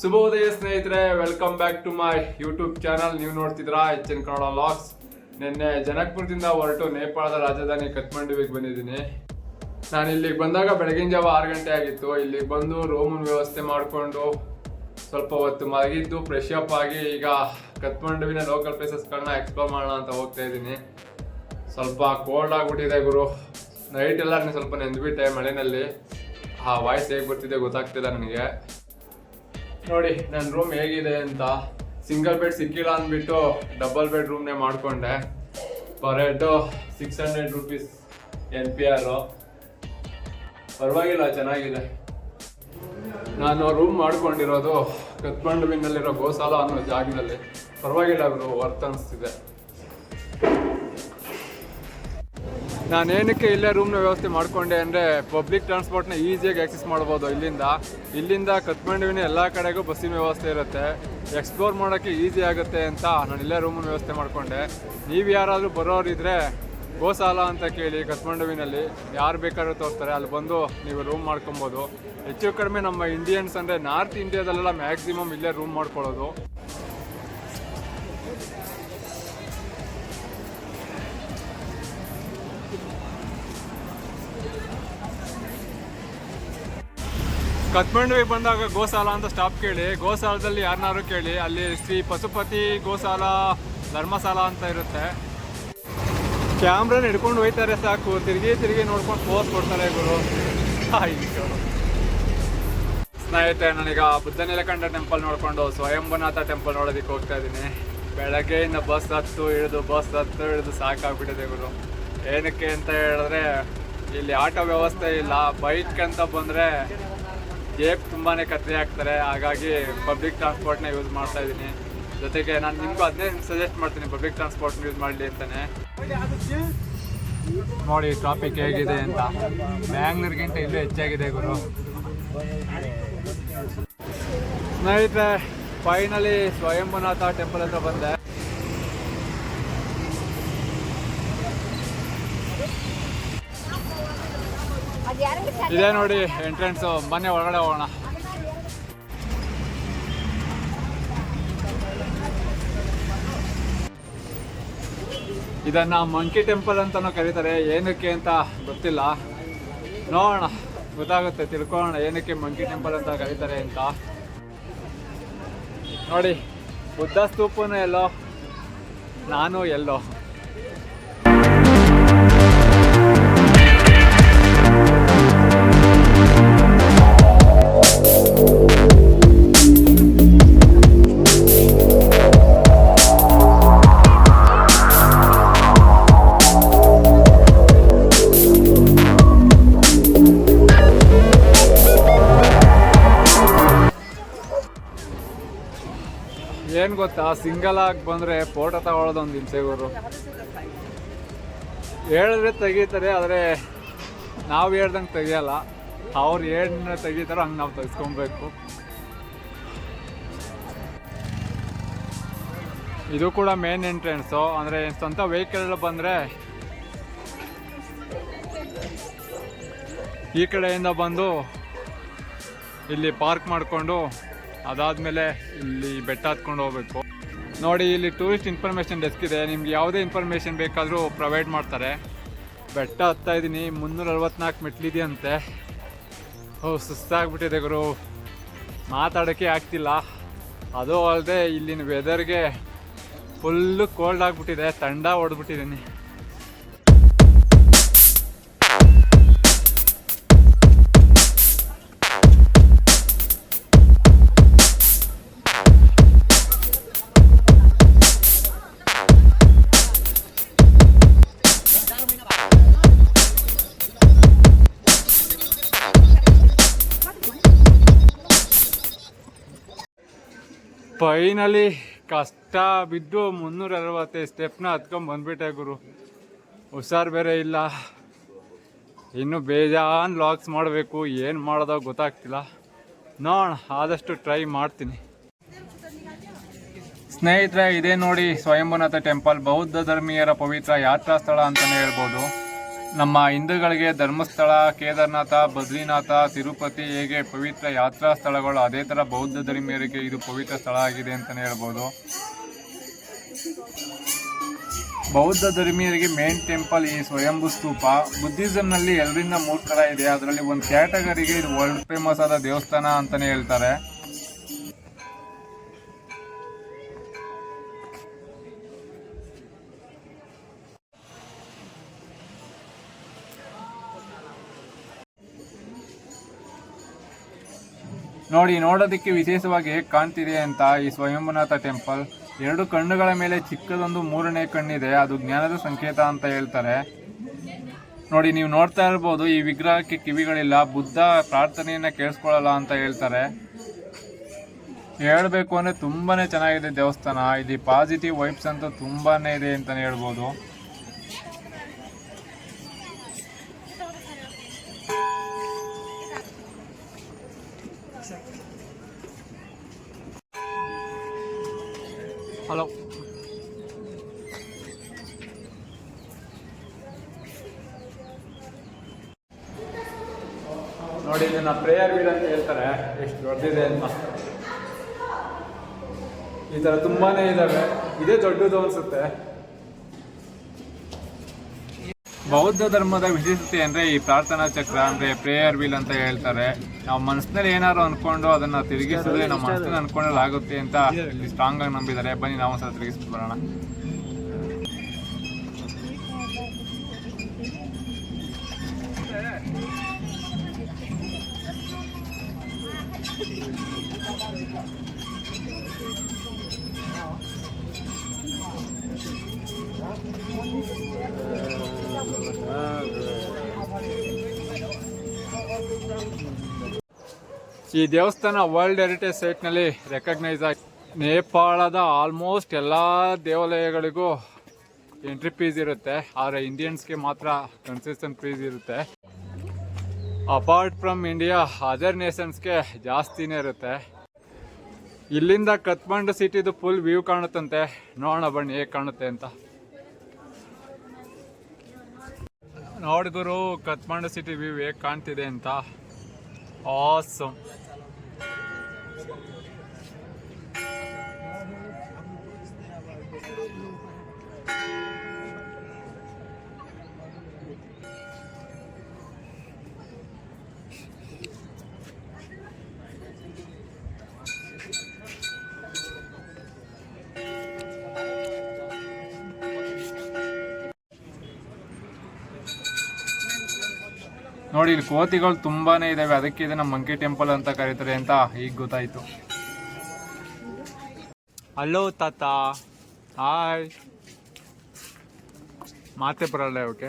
ಶುಭೋದಯ ಸ್ನೇಹಿತರೆ welcome back to my YouTube channel ನೀವು ನೋಡ್ತಿದ್ರಾ ಎಚ್ ಕನ್ನಡ ಲಾಗ್ಸ್ ನಿನ್ನೆ ಜನಕ್ಪುರದಿಂದ ಹೊರಟು ನೇಪಾಳದ ರಾಜಧಾನಿ ಕಠ್ಮಂಡುವಿಗೆ ಬಂದಿದ್ದೀನಿ. ನಾನು ಇಲ್ಲಿಗೆ ಬಂದಾಗ ಬೆಳಗಿನ ಜಾವ ಆರು ಗಂಟೆ ಆಗಿತ್ತು. ಇಲ್ಲಿಗೆ ಬಂದು ರೂಮನ್ ವ್ಯವಸ್ಥೆ ಮಾಡಿಕೊಂಡು ಸ್ವಲ್ಪ ಹೊತ್ತು ಮಲಗಿದ್ದು ಫ್ರೆಶ್ ಅಪ್ ಆಗಿ ಈಗ ಕತ್ಮಂಡುವಿನ ಲೋಕಲ್ ಪ್ಲೇಸಸ್ಗಳನ್ನ ಎಕ್ಸ್ಪ್ಲೋರ್ ಮಾಡೋಣ ಅಂತ ಹೋಗ್ತಾ ಇದ್ದೀನಿ. ಸ್ವಲ್ಪ ಕೋಲ್ಡ್ ಆಗಿಬಿಟ್ಟಿದೆ ಗುರು. ನೈಟ್ ಎಲ್ಲ ಸ್ವಲ್ಪ ನೆಂದ್ಬಿಟ್ಟೆ ಮಳೆನಲ್ಲಿ. ಆ ವಾಯ್ಸ್ ಹೇಗೆ ಬರ್ತಿದೆ ಗೊತ್ತಾಗ್ತಿಲ್ಲ ನನಗೆ. ನೋಡಿ ನನ್ನ ರೂಮ್ ಹೇಗಿದೆ ಅಂತ. ಸಿಂಗಲ್ ಬೆಡ್ ಸಿಕ್ಕಿಲ್ಲ ಅಂದ್ಬಿಟ್ಟು ಡಬಲ್ ಬೆಡ್ ರೂಮ್ನೇ ಮಾಡಿಕೊಂಡೆ. Per head six hundred rupees N P R ಪರವಾಗಿಲ್ಲ, ಚೆನ್ನಾಗಿದೆ. ನಾನು ರೂಮ್ ಮಾಡ್ಕೊಂಡಿರೋದು ಕತ್ಮಂಡುವಿನಲ್ಲಿರೋ ಗೋಸಾಲ ಅನ್ನೋ ಜಾಗದಲ್ಲಿ. ಪರವಾಗಿಲ್ಲ ಅವರು ವರ್ತ್ ಅನಿಸ್ತಿದೆ. ನಾನೇನಕ್ಕೆ ಇಲ್ಲೇ ರೂಮ್ನ ವ್ಯವಸ್ಥೆ ಮಾಡಿಕೊಂಡೆ ಅಂದರೆ ಪಬ್ಲಿಕ್ ಟ್ರಾನ್ಸ್ಪೋರ್ಟ್ನ ಈಸಿಯಾಗಿ ಆಕ್ಸೆಸ್ ಮಾಡ್ಬೋದು ಇಲ್ಲಿಂದ. ಇಲ್ಲಿಂದ ಕತ್ಮಂಡುವಿನ ಎಲ್ಲ ಕಡೆಗೂ ಬಸ್ಸಿನ ವ್ಯವಸ್ಥೆ ಇರುತ್ತೆ. ಎಕ್ಸ್ಪ್ಲೋರ್ ಮಾಡೋಕ್ಕೆ ಈಸಿ ಆಗುತ್ತೆ ಅಂತ ನಾನು ಇಲ್ಲೇ ರೂಮ್ನ ವ್ಯವಸ್ಥೆ ಮಾಡಿಕೊಂಡೆ. ನೀವು ಯಾರಾದರೂ ಬರೋರಿದ್ರೆ ಗೋಸಾಲ ಅಂತ ಕೇಳಿ ಕತ್ಮಂಡುವಿನಲ್ಲಿ. ಯಾರು ಬೇಕಾದ್ರೂ ತೋರ್ತಾರೆ ಅಲ್ಲಿ ಬಂದು ನೀವು ರೂಮ್ ಮಾಡ್ಕೊಬೋದು. ಹೆಚ್ಚು ಕಡಿಮೆ ನಮ್ಮ ಇಂಡಿಯನ್ಸ್ ಅಂದರೆ ನಾರ್ತ್ ಇಂಡಿಯಾದಲ್ಲೆಲ್ಲ ಮ್ಯಾಕ್ಸಿಮಮ್ ಇಲ್ಲೇ ರೂಮ್ ಮಾಡ್ಕೊಳ್ಳೋದು. ಕತ್ಮಂಡುವಿಗೆ ಬಂದಾಗ ಗೋಸಾಲ ಅಂತ ಸ್ಟಾಪ್ ಕೇಳಿ. ಗೋಸಾಲದಲ್ಲಿ ಯಾರನ್ನಾರು ಕೇಳಿ, ಅಲ್ಲಿ ಶ್ರೀ ಪಶುಪತಿ ಗೋಸಾಲ ಧರ್ಮಸಾಲ ಅಂತ ಇರುತ್ತೆ. ಕ್ಯಾಮ್ರಾನ ಹಿಡ್ಕೊಂಡು ಹೋಯ್ತಾರೆ ಸಾಕು. ತಿರುಗಿ ತಿರುಗಿ ನೋಡ್ಕೊಂಡು ಪೋಸ್ ಕೊಡ್ತಾರೆ ಗುರು. ಸ್ನೇಹಿತರೆ, ನಾನೀಗ ಬುದ್ಧನೀಲಕಂಠ ಟೆಂಪಲ್ ನೋಡ್ಕೊಂಡು ಸ್ವಯಂಭನಾಥ ಟೆಂಪಲ್ ನೋಡೋದಕ್ಕೆ ಹೋಗ್ತಾ ಇದ್ದೀನಿ. ಬೆಳಗ್ಗೆಯಿಂದ ಬಸ್ ಹತ್ತು, ಇಳಿದು ಬಸ್ ಹತ್ತು, ಇಳಿದು ಸಾಕಾಗ್ಬಿಟ್ಟಿದೆ ಗುರು. ಏನಕ್ಕೆ ಅಂತ ಹೇಳಿದ್ರೆ, ಇಲ್ಲಿ ಆಟೋ ವ್ಯವಸ್ಥೆ ಇಲ್ಲ. ಬೈಕ್ ಅಂತ ಬಂದರೆ ಜೇಬ್ ತುಂಬಾ ಕತ್ತರಿ ಹಾಕ್ತಾರೆ. ಹಾಗಾಗಿ ಪಬ್ಲಿಕ್ ಟ್ರಾನ್ಸ್ಪೋರ್ಟ್ನ ಯೂಸ್ ಮಾಡ್ತಾ ಇದ್ದೀನಿ. ಜೊತೆಗೆ ನಾನು ನಿಮಗೂ ಅದನ್ನೇ ಸಜೆಸ್ಟ್ ಮಾಡ್ತೀನಿ ಪಬ್ಲಿಕ್ ಟ್ರಾನ್ಸ್ಪೋರ್ಟ್ ಯೂಸ್ ಮಾಡಲಿ ಅಂತಾನೆ. ನೋಡಿ ಟ್ರಾಫಿಕ್ ಹೇಗಿದೆ ಅಂತ. ಬ್ಯಾಂಗ್ಳೂರ್ಗಿಂತ ಇಲ್ಲೂ ಹೆಚ್ಚಾಗಿದೆ ಗುರು. ಸ್ನೇಹಿತರೆ ಫೈನಲಿ ಸ್ವಯಂಭುನಾಥ ಟೆಂಪಲ್ ಹತ್ರ ಬಂದೆ. ಇದೇ ನೋಡಿ ಎಂಟ್ರೆನ್ಸು ಮನೆ ಒಳಗಡೆ ಹೋಗೋಣ. ಇದನ್ನ ಮಂಕಿ ಟೆಂಪಲ್ ಅಂತಾನೂ ಕರೀತಾರೆ. ಏನಕ್ಕೆ ಅಂತ ಗೊತ್ತಿಲ್ಲ. ನೋಡೋಣ, ಗೊತ್ತಾಗುತ್ತೆ, ತಿಳ್ಕೊಳ್ಳೋಣ ಏನಕ್ಕೆ ಮಂಕಿ ಟೆಂಪಲ್ ಅಂತ ಕರೀತಾರೆ ಅಂತ. ನೋಡಿ, ಬುದ್ಧ ಸ್ತೂಪನೂ ಎಲ್ಲೋ, ನಾನು ಎಲ್ಲೋ. ಏನು ಗೊತ್ತಾ? ಸಿಂಗಲ್ ಆಗಿ ಬಂದರೆ ಫೋಟೋ ತಗೊಳ್ಳೋದು ಒಂದು ಹಿಂಸೆ ಗುರು. ಹೇಳಿದ್ರೆ ತೆಗಿತಾರೆ, ಆದರೆ ನಾವು ಹೇಳ್ದಂಗೆ ತೆಗಿಯಲ್ಲ. ಅವ್ರು ಏನು ತೆಗಿತಾರೋ, ಹಂಗೆ ನಾವು ತೆಗೆಸ್ಕೊಬೇಕು. ಇದು ಕೂಡ ಮೇನ್ ಎಂಟ್ರೆನ್ಸು ಅಂದರೆ ಸ್ವಂತ ವೆಹಿಕಲ್ ಬಂದರೆ ಈ ಕಡೆಯಿಂದ ಬಂದು ಇಲ್ಲಿ ಪಾರ್ಕ್ ಮಾಡಿಕೊಂಡು ಅದಾದಮೇಲೆ ಇಲ್ಲಿ ಬೆಟ್ಟ ಹತ್ಕೊಂಡು ಹೋಗ್ಬೇಕು. ನೋಡಿ, ಇಲ್ಲಿ ಟೂರಿಸ್ಟ್ ಇನ್ಫಾರ್ಮೇಷನ್ ಡೆಸ್ಕ್ ಇದೆ. ನಿಮ್ಗೆ ಯಾವುದೇ ಇನ್ಫಾರ್ಮೇಷನ್ ಬೇಕಾದರೂ ಪ್ರೊವೈಡ್ ಮಾಡ್ತಾರೆ. ಬೆಟ್ಟ ಹತ್ತಾ ಇದ್ದೀನಿ. ಮುನ್ನೂರ ಅರವತ್ನಾಲ್ಕು ಮೆಟ್ಲಿದೆಯಂತೆ ಓ, ಸುಸ್ತಾಗ್ಬಿಟ್ಟಿದೆ ಗುರು. ಮಾತಾಡೋಕ್ಕೆ ಆಗ್ತಿಲ್ಲ. ಅದು ಅಲ್ಲದೆ ಇಲ್ಲಿನ ವೆದರ್ಗೆ ಫುಲ್ಲು ಕೋಲ್ಡ್ ಆಗಿಬಿಟ್ಟಿದೆ. ತಂಡ ಹೊಡೆದ್ಬಿಟ್ಟಿದ್ದೀನಿ ಫೈನಲಿ ಕಷ್ಟ ಬಿದ್ದು ಮುನ್ನೂರ ಅರವತ್ತೈದು ಸ್ಟೆಪ್ನ ಹತ್ಕೊಂಡ್ ಬಂದ್ಬಿಟ್ಟೆ ಗುರು. ಹುಷಾರು ಬೇರೆ ಇಲ್ಲ. ಇನ್ನು ಬೇಜಾನ್ ಲಾಕ್ಸ್ ಮಾಡಬೇಕು. ಏನು ಮಾಡೋದೋ ಗೊತ್ತಾಗ್ತಿಲ್ಲ. ನೋಡೋಣ ಆದಷ್ಟು ಟ್ರೈ ಮಾಡ್ತೀನಿ. ಸ್ನೇಹಿತರೆ, ಇದೇ ನೋಡಿ ಸ್ವಯಂಭುನಾಥ ಟೆಂಪಲ್ ಬೌದ್ಧ ಧರ್ಮೀಯರ ಪವಿತ್ರ ಯಾತ್ರಾ ಸ್ಥಳ ಅಂತಲೇ ಹೇಳ್ಬೋದು. ನಮ್ಮ ಹಿಂದೂಗಳಿಗೆ ಧರ್ಮಸ್ಥಳ, ಕೇದಾರನಾಥ, ಬದ್ರಿನಾಥ, ತಿರುಪತಿ ಹೇಗೆ ಪವಿತ್ರ ಯಾತ್ರಾ ಸ್ಥಳಗಳು, ಅದೇ ಥರ ಬೌದ್ಧ ಧರ್ಮೀಯರಿಗೆ ಇದು ಪವಿತ್ರ ಸ್ಥಳ ಆಗಿದೆ ಅಂತಲೇ ಹೇಳ್ಬೋದು. ಬೌದ್ಧ ಧರ್ಮೀಯರಿಗೆ ಮೇನ್ ಟೆಂಪಲ್ ಈ ಸ್ವಯಂಭೂ ಸ್ತೂಪ. ಬುದ್ಧಿಸಮ್ನಲ್ಲಿ ಎರಡರಿಂದ ಮೂರು ಥರ ಇದೆ. ಅದರಲ್ಲಿ ಒಂದು ಕ್ಯಾಟಗರಿಗೆ ಇದು ವರ್ಲ್ಡ್ ಫೇಮಸ್ ಆದ ದೇವಸ್ಥಾನ ಅಂತಲೇ ಹೇಳ್ತಾರೆ. ನೋಡಿ, ನೋಡೋದಕ್ಕೆ ವಿಶೇಷವಾಗಿ ಹೇಗೆ ಕಾಣ್ತಿದೆ ಅಂತ ಈ ಸ್ವಯಂಭುನಾಥ ಟೆಂಪಲ್. ಎರಡು ಕಣ್ಣುಗಳ ಮೇಲೆ ಚಿಕ್ಕದೊಂದು ಮೂರನೇ ಕಣ್ಣಿದೆ, ಅದು ಜ್ಞಾನದ ಸಂಕೇತ ಅಂತ ಹೇಳ್ತಾರೆ. ನೋಡಿ, ನೀವು ನೋಡ್ತಾ ಇರ್ಬೋದು, ಈ ವಿಗ್ರಹಕ್ಕೆ ಕಿವಿಗಳಿಲ್ಲ, ಬುದ್ಧ ಪ್ರಾರ್ಥನೆಯನ್ನ ಕೇಳಿಸ್ಕೊಳ್ಳಲ್ಲ ಅಂತ ಹೇಳ್ತಾರೆ. ಹೇಳಬೇಕು ಅಂದ್ರೆ ತುಂಬಾನೇ ಚೆನ್ನಾಗಿದೆ ದೇವಸ್ಥಾನ. ಇಲ್ಲಿ ಪಾಸಿಟಿವ್ ವೈಬ್ಸ್ ಅಂತೂ ತುಂಬಾನೇ ಇದೆ ಅಂತಲೇ ಹೇಳ್ಬೋದು. ನೋಡಿ, ಇದನ್ನ ಪ್ರೇಯರ್ ವೀಲ್ ಅಂತ ಹೇಳ್ತಾರೆ. ಎಷ್ಟು ದೊಡ್ಡದಿದೆ ಅಂತ ಈ ತರ ತುಂಬಾನೇ ಇದಾವೆ. ಇದೇ ದೊಡ್ಡದು ಅನ್ಸುತ್ತೆ. ಬೌದ್ಧ ಧರ್ಮದ ವಿಶೇಷತೆ ಅಂದ್ರೆ ಈ ಪ್ರಾರ್ಥನಾ ಚಕ್ರ ಅಂದ್ರೆ ಪ್ರೇಯರ್ ವೀಲ್ ಅಂತ ಹೇಳ್ತಾರೆ. ನಾವು ಮನಸ್ಸಿನಲ್ಲಿ ಏನಾದ್ರು ಅನ್ಕೊಂಡು ಅದನ್ನ ತಿರುಗಿಸಿದ್ರೆ ನಮ್ಮ ಮನಸ್ಸಿನಲ್ಲಿ ಅನ್ಕೊಂಡಲ್ಲಿ ಆಗುತ್ತೆ ಅಂತ ಇಲ್ಲಿ ಸ್ಟ್ರಾಂಗ್ ಆಗಿ ನಂಬಿದ್ದಾರೆ. ಬನ್ನಿ, ನಾವು ಸಹ ತಿರುಗಿಸ್ಬಿಟ್ಟು ಬರೋಣ. ಈ ದೇವಸ್ಥಾನ ವರ್ಲ್ಡ್ ಹೆರಿಟೇಜ್ ಸೈಟ್ನಲ್ಲಿ ರೆಕಗ್ನೈಸ್ ಆಗಿ ನೇಪಾಳದ ಆಲ್ಮೋಸ್ಟ್ ಎಲ್ಲ ದೇವಾಲಯಗಳಿಗೂ ಎಂಟ್ರಿ ಫೀಸ್ ಇರುತ್ತೆ. ಆದರೆ ಇಂಡಿಯನ್ಸ್ಗೆ ಮಾತ್ರ ಕನ್ಸೆಷನ್ ಫೀಸ್ ಇರುತ್ತೆ. ಅಪಾರ್ಟ್ ಫ್ರಮ್ ಇಂಡಿಯಾ ಅದರ್ ನೇಷನ್ಸ್ಗೆ ಜಾಸ್ತಿನೇ ಇರುತ್ತೆ. ಇಲ್ಲಿಂದ ಕತ್ಮಂಡು ಸಿಟಿದು ಫುಲ್ ವ್ಯೂ ಕಾಣುತ್ತಂತೆ. ನೋಡೋಣ ಬನ್ನಿ ಹೇಗೆ ಕಾಣುತ್ತೆ ಅಂತ. ನೋಡ್ಗುರು ಕತ್ಮಂಡು ಸಿಟಿ ವ್ಯೂ ಹೇಗೆ ಕಾಣ್ತಿದೆ ಅಂತ? ಆಸಮ್ ನೋಡಿ, ಇಲ್ಲಿ ಕೋತಿಗಳು ತುಂಬಾನೇ ಇದಾವೆ. ಅದಕ್ಕೆ ಇದನ್ನ ಮಂಕಿ ಟೆಂಪಲ್ ಅಂತ ಕರೀತಾರೆ ಅಂತ ಈಗ ಗೊತ್ತಾಯ್ತು. ಹಲೋ, ತಾತ. ಹಾಯ್ ಮಾತೆ ಬರಲ್ಲ ಓಕೆ